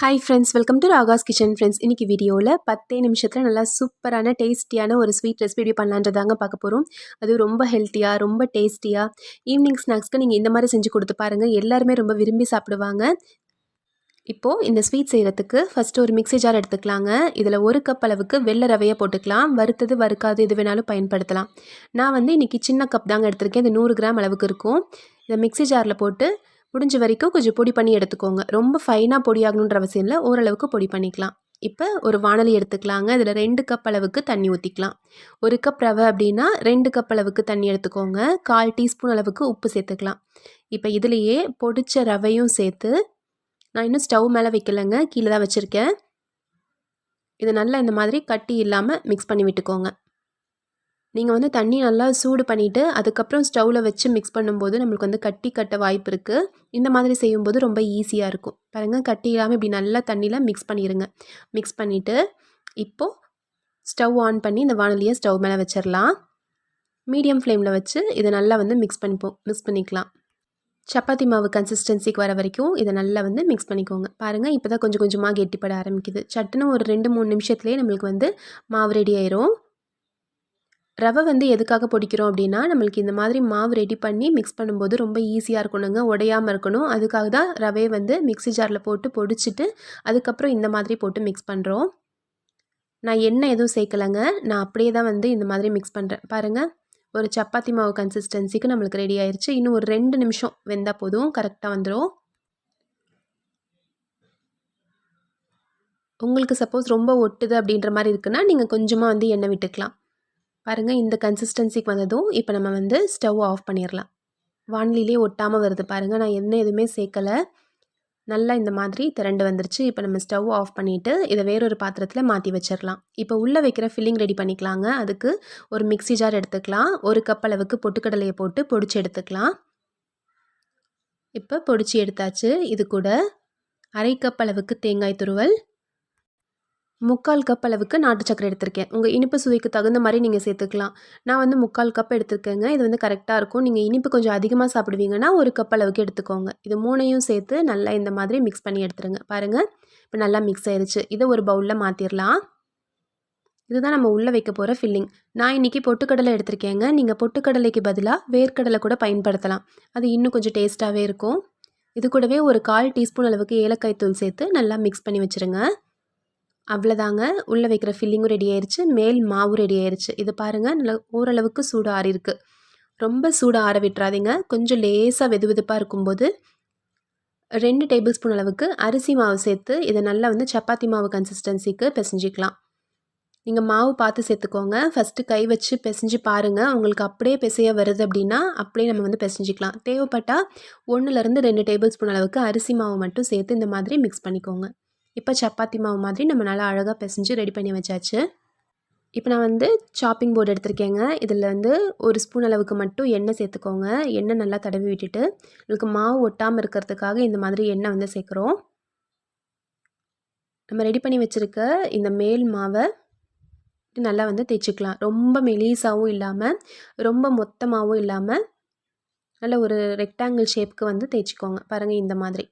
Hi friends welcome to Raga's kitchen friends இன்றைக்கி வீடியோவில் பத்தே நிமிஷத்தில் நல்லா சூப்பரான டேஸ்டியான ஒரு ஸ்வீட் ரெசிபி பண்ணலான்றதாங்க பார்க்க போகிறோம் அது ரொம்ப ஹெல்த்தியாக ரொம்ப டேஸ்டியாக ஈவினிங் ஸ்நாக்ஸ்க்கு நீங்கள் இந்த மாதிரி செஞ்சு கொடுத்து பாருங்கள் எல்லாருமே ரொம்ப விரும்பி சாப்பிடுவாங்க. இப்போது இந்த ஸ்வீட் செய்கிறதுக்கு ஃபஸ்ட்டு ஒரு மிக்ஸி ஜார் எடுத்துக்கலாங்க. இதில் ஒரு கப் அளவுக்கு வெள்ளை ரவையை போட்டுக்கலாம். வறுத்தது வறுக்காது எது வேணாலும் பயன்படுத்தலாம். நான் வந்து இன்றைக்கி சின்ன கப் தாங்க எடுத்திருக்கேன். இது நூறு கிராம் அளவுக்கு இருக்கும். இதை மிக்ஸி ஜாரில் போட்டு முடிஞ்ச வரைக்கும் கொஞ்சம் பொடி பண்ணி எடுத்துக்கோங்க. ரொம்ப ஃபைனாக பொடி ஆகணுன்ற அவசியம் இல்லை. ஓரளவுக்கு பொடி பண்ணிக்கலாம். இப்போ ஒரு வானலி எடுத்துக்கலாங்க. இதில் ரெண்டு கப் அளவுக்கு தண்ணி ஊற்றிக்கலாம் ஒரு கப் ரவை அப்படின்னா ரெண்டு கப் அளவுக்கு தண்ணி எடுத்துக்கோங்க. கால் டீஸ்பூன் அளவுக்கு உப்பு சேர்த்துக்கலாம். இப்போ இதுலேயே பொடிச்ச ரவையும் சேர்த்து நான் இன்னும் ஸ்டவ் மேலே வைக்கலைங்க. கீழே தான் வச்சுருக்கேன். இதை நல்லா இந்த மாதிரி கட்டி இல்லாமல் மிக்ஸ் பண்ணி விட்டுக்கோங்க. நீங்கள் வந்து தண்ணி நல்லா சூடு பண்ணிவிட்டு அதுக்கப்புறம் ஸ்டவ்வில் வச்சு மிக்ஸ் பண்ணும்போது நம்மளுக்கு வந்து கட்டி கட்ட வாய்ப்பு இருக்குது இந்த மாதிரி செய்யும்போது ரொம்ப ஈஸியாக இருக்கும். பாருங்கள் கட்டி இல்லாமல் இப்படி நல்லா தண்ணியில் மிக்ஸ் பண்ணிடுங்க மிக்ஸ் பண்ணிவிட்டு இப்போது ஸ்டவ் ஆன் பண்ணி இந்த வானலியை ஸ்டவ் மேலே வச்சிடலாம் மீடியம் ஃப்ளேமில் வச்சு இதை நல்லா வந்து மிக்ஸ் பண்ணிப்போம் மிக்ஸ் பண்ணிக்கலாம். சப்பாத்தி மாவு கன்சிஸ்டன்சிக்கு வர வரைக்கும் இதை நல்லா வந்து மிக்ஸ் பண்ணிக்கோங்க. பாருங்கள் இப்போ தான் கொஞ்சம் கொஞ்சமாக கெட்டிப்பட ஆரம்பிக்குது. சட்டுன்னு ஒரு ரெண்டு மூணு நிமிஷத்துலேயே நம்மளுக்கு வந்து மாவு ரெடி ஆயிரும். ரவை வந்து எதுக்காக பொடிக்கிறோம் அப்படின்னா நம்மளுக்கு இந்த மாதிரி மாவு ரெடி பண்ணி மிக்ஸ் பண்ணும்போது ரொம்ப ஈஸியாக இருக்கணுங்க உடையாமல் இருக்கணும். அதுக்காக தான் ரவையை வந்து மிக்ஸி ஜாரில் போட்டு பொடிச்சிட்டு அதுக்கப்புறம் இந்த மாதிரி போட்டு மிக்ஸ் பண்ணுறோம் நான் எண்ணெய் எதுவும் சேர்க்கலைங்க. நான் அப்படியே தான் வந்து இந்த மாதிரி மிக்ஸ் பண்ணுறேன் பாருங்கள் ஒரு சப்பாத்தி மாவு கன்சிஸ்டன்சிக்கு நம்மளுக்கு ரெடி ஆயிடுச்சு இன்னும் ஒரு ரெண்டு நிமிஷம் வெந்தால் போதும் கரெக்டாக வந்துடும் உங்களுக்கு சப்போஸ் ரொம்ப ஒட்டுது அப்படின்ற மாதிரி இருக்குன்னா நீங்கள் கொஞ்சமாக வந்து எண்ணெய் விட்டுக்கலாம். பாருங்கள் இந்த கன்சிஸ்டன்சிக்கு வந்ததும் இப்போ நம்ம வந்து ஸ்டவ் ஆஃப் பண்ணிடலாம் வானிலையிலே ஒட்டாமல் வருது பாருங்கள் நான் எண்ணெய் எதுவுமே சேர்க்கலை. நல்லா இந்த மாதிரி திரண்டு வந்துருச்சு. இப்போ நம்ம ஸ்டவ் ஆஃப் பண்ணிவிட்டு இதை வேறொரு பாத்திரத்தில் மாற்றி வச்சிடலாம் இப்போ உள்ளே வைக்கிற ஃபில்லிங் ரெடி பண்ணிக்கலாங்க. அதுக்கு ஒரு மிக்சி ஜார் எடுத்துக்கலாம். ஒரு கப் அளவுக்கு பொட்டுக்கடலையை போட்டு பொடிச்சு எடுத்துக்கலாம். இப்போ பொடிச்சு எடுத்தாச்சு. இது கூட அரை கப் அளவுக்கு தேங்காய் துருவல். முக்கால் கப் அளவுக்கு நாட்டு சக்கரை எடுத்திருக்கேன். உங்கள் இனிப்பு சுவைக்கு தகுந்த மாதிரி நீங்கள் சேர்த்துக்கலாம். நான் வந்து முக்கால் கப் எடுத்துருக்கேங்க. இது வந்து கரெக்டாக இருக்கும். நீங்கள் இனிப்பு கொஞ்சம் அதிகமாக சாப்பிடுவீங்கன்னா ஒரு கப் அளவுக்கு எடுத்துக்கோங்க. இது மூணையும் சேர்த்து நல்லா இந்த மாதிரி மிக்ஸ் பண்ணி எடுத்துருங்க. பாருங்கள் இப்போ நல்லா மிக்ஸ் ஆயிடுச்சு இதை ஒரு பவுலில் மாற்றிடலாம் இதுதான் நம்ம உள்ளே வைக்க போகிற ஃபில்லிங் நான் இன்றைக்கி பொட்டுக்கடலை எடுத்திருக்கேங்க. நீங்கள் பொட்டுக்கடலைக்கு பதிலாக வேர்க்கடலை கூட பயன்படுத்தலாம். அது இன்னும் கொஞ்சம் டேஸ்ட்டாகவே இருக்கும். இது கூடவே ஒரு கால் டீஸ்பூன் அளவுக்கு ஏலக்காய் தூள் சேர்த்து நல்லா மிக்ஸ் பண்ணி வச்சுருங்க. அவ்வளோதாங்க. உள்ளே வைக்கிற ஃபில்லிங்கும் ரெடி ஆயிடுச்சு மேல் மாவும் ரெடி ஆயிடுச்சு இது பாருங்கள் நல்லா ஓரளவுக்கு சூடு ஆறியிருக்கு ரொம்ப சூடு ஆற விட்டுறாதீங்க. கொஞ்சம் லேசாக வெது வெதுப்பாக இருக்கும்போது ரெண்டு டேபிள் ஸ்பூன் அளவுக்கு அரிசி மாவு சேர்த்து இதை நல்லா வந்து சப்பாத்தி மாவு கன்சிஸ்டன்சிக்கு பிசைஞ்சிக்கலாம். நீங்கள் மாவு பார்த்து சேர்த்துக்கோங்க. ஃபஸ்ட்டு கை வச்சு பிசைஞ்சு பாருங்கள் உங்களுக்கு அப்படியே பிசைய வருது அப்படின்னா அப்படியே நம்ம வந்து பிசைஞ்சிக்கலாம். தேவைப்பட்டால் ஒன்றுலேருந்து ரெண்டு டேபிள் ஸ்பூன் அளவுக்கு அரிசி மாவு மட்டும் சேர்த்து இந்த மாதிரி மிக்ஸ் பண்ணிக்கோங்க. இப்போ சப்பாத்தி மாவு மாதிரி நம்ம நல்லா அழகாக பிசைஞ்சு ரெடி பண்ணி வச்சாச்சு. இப்போ நான் வந்து சாப்பிங் போர்டு எடுத்திருக்கேங்க. இதில் வந்து ஒரு ஸ்பூன் அளவுக்கு மட்டும் எண்ணெய் சேர்த்துக்கோங்க. எண்ணெய் நல்லா தடவி விட்டுட்டு உங்களுக்கு மாவு ஒட்டாமல் இருக்கிறதுக்காக இந்த மாதிரி எண்ணெய் வந்து சேர்க்குறோம். நம்ம ரெடி பண்ணி வச்சுருக்க இந்த மேல் மாவை நல்லா வந்து தேய்ச்சிக்கலாம். ரொம்ப மெலீஸாகவும் இல்லாமல் ரொம்ப மொத்தமாகவும் இல்லாமல் நல்ல ஒரு ரெக்டாங்கிள் ஷேப்புக்கு வந்து தேய்ச்சிக்கோங்க. பாருங்கள் இந்த மாதிரி.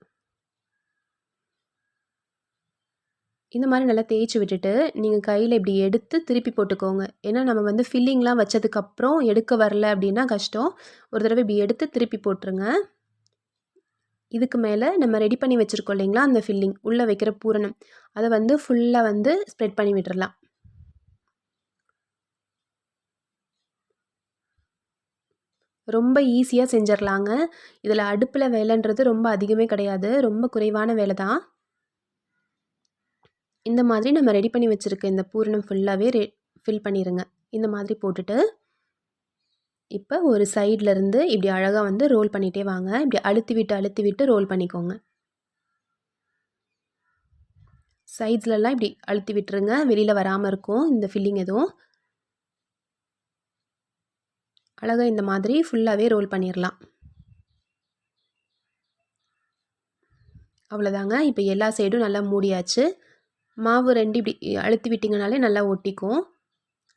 இந்த மாதிரி நல்லா தேய்ச்சி விட்டுட்டு நீங்கள் கையில் இப்படி எடுத்து திருப்பி போட்டுக்கோங்க. ஏன்னா நம்ம வந்து ஃபில்லிங்லாம் வச்சதுக்கப்புறம் எடுக்க வரல அப்படின்னா கஷ்டம். ஒரு தடவை இப்படி எடுத்து திருப்பி போட்டுருங்க. இதுக்கு மேலே நம்ம ரெடி பண்ணி வச்சுருக்கோம் இல்லைங்களா அந்த ஃபில்லிங் உள்ளே வைக்கிற பூரணம். அதை வந்து ஃபுல்லாக வந்து ஸ்ப்ரெட் பண்ணி விட்டுறலாம். ரொம்ப ஈஸியாக செஞ்சிடலாங்க இதில் அடுப்பில் வேலைன்றது ரொம்ப அதிகமே கிடையாது. ரொம்ப குறைவான வேலை தான் இந்த மாதிரி நம்ம ரெடி பண்ணி வச்சுருக்க இந்த பூரணம் ஃபுல்லாகவே ரெ ஃபில் பண்ணிடுங்க இந்த மாதிரி போட்டுட்டு இப்போ ஒரு சைட்லேருந்து இப்படி அழகாக வந்து ரோல் பண்ணிகிட்டே வாங்க. இப்படி அழுத்தி விட்டு அழுத்தி விட்டு ரோல் பண்ணிக்கோங்க. சைட்ஸ்லலாம் இப்படி அழுத்தி விட்டுருங்க. வெளியில் வராமல் இருக்கும். இந்த ஃபில்லிங் எதுவும். அழகாக இந்த மாதிரி ஃபுல்லாகவே ரோல் பண்ணிடலாம் அவ்வளோதாங்க இப்போ எல்லா சைடும் நல்லா மூடியாச்சு. மாவு ரெண்டு இப்படி அழுத்தி விட்டிங்கனாலே நல்லா ஒட்டிக்கும்.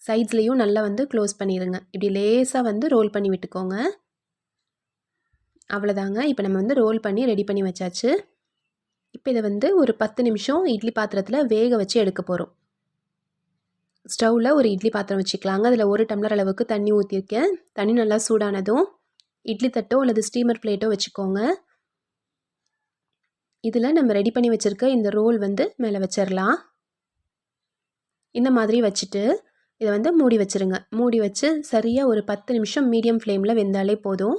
சைட்ஸ்லேயும் நல்லா வந்து க்ளோஸ் பண்ணிடுங்க இப்படி லேஸாக வந்து ரோல் பண்ணி விட்டுக்கோங்க. அவ்வளோதாங்க இப்போ நம்ம வந்து ரோல் பண்ணி ரெடி பண்ணி வச்சாச்சு. இப்போ இதை வந்து ஒரு பத்து நிமிஷம் இட்லி பாத்திரத்தில் வேக வச்சு எடுக்க போகிறோம் ஸ்டவ்வில் ஒரு இட்லி பாத்திரம் வச்சுக்கலாங்க. அதில் ஒரு டம்ளர் அளவுக்கு தண்ணி ஊற்றிருக்கேன் தண்ணி நல்லா சூடானதும் இட்லி தட்டோ அல்லது ஸ்டீமர் பிளேட்டோ வச்சுக்கோங்க. இதில் நம்ம ரெடி பண்ணி வச்சுருக்க இந்த ரோல் வந்து மேலே வச்சிடலாம். இந்த மாதிரி வச்சுட்டு இதை வந்து மூடி வச்சுருங்க. மூடி வச்சு சரியாக ஒரு பத்து நிமிஷம் மீடியம் ஃப்ளேமில் வெந்தாலே போதும்.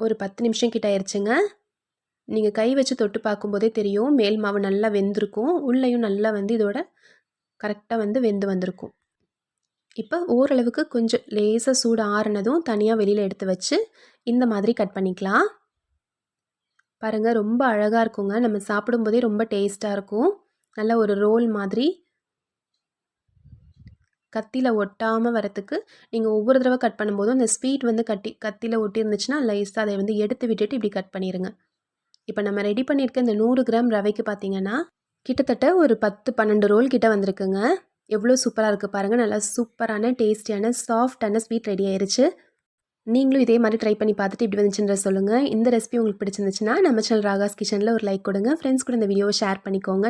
ஒரு பத்து நிமிஷம் கிட்ட ஆயிடுச்சுங்க நீங்கள் கை வச்சு தொட்டு பார்க்கும்போதே தெரியும். மேல் மாவு நல்லா வெந்திருக்கும். உள்ளேயும் நல்லா வந்து இதோட கரெக்டாக வந்து வெந்து வந்திருக்கும். இப்போ ஓரளவுக்கு கொஞ்சம் லேசாக சூடு ஆறுனதும் தனியாக வெளியில் எடுத்து வச்சு இந்த மாதிரி கட் பண்ணிக்கலாம். பாருங்கள் ரொம்ப அழகாக இருக்குங்க. நம்ம சாப்பிடும்போதே ரொம்ப டேஸ்ட்டாக இருக்கும். நல்ல ஒரு ரோல் மாதிரி. கத்தியில் ஒட்டாமல் வரத்துக்கு நீங்கள் ஒவ்வொரு தடவை கட் பண்ணும்போதும் அந்த ஸ்வீட் வந்து கட்டி கத்தியில் ஒட்டி இருந்துச்சுன்னா லைஸாக அதை வந்து எடுத்து விட்டுட்டு இப்படி கட் பண்ணிடுங்க இப்போ நம்ம ரெடி பண்ணியிருக்க இந்த நூறு கிராம் ரவைக்கு பார்த்தீங்கன்னா கிட்டத்தட்ட ஒரு பத்து பன்னெண்டு ரோல் கிட்ட வந்திருக்குங்க. எவ்வளோ சூப்பராக இருக்குது பாருங்கள் நல்லா சூப்பரான டேஸ்டியான சாஃப்டான ஸ்வீட் ரெடி ஆயிடுச்சு நீங்களும் இதே மாதிரி ட்ரை பண்ணி பார்த்துட்டு இப்படி வந்துச்சுன்ற சொல்லுங்கள் இந்த ரெசிபி உங்களுக்கு பிடிச்சிருந்துச்சுன்னா நம்ம சேனல் ராகாஸ் கிச்சனில் ஒரு லைக் கொடுங்க. ஃப்ரெண்ட்ஸ் கூட இந்த வீடியோவை ஷேர் பண்ணிக்கோங்க.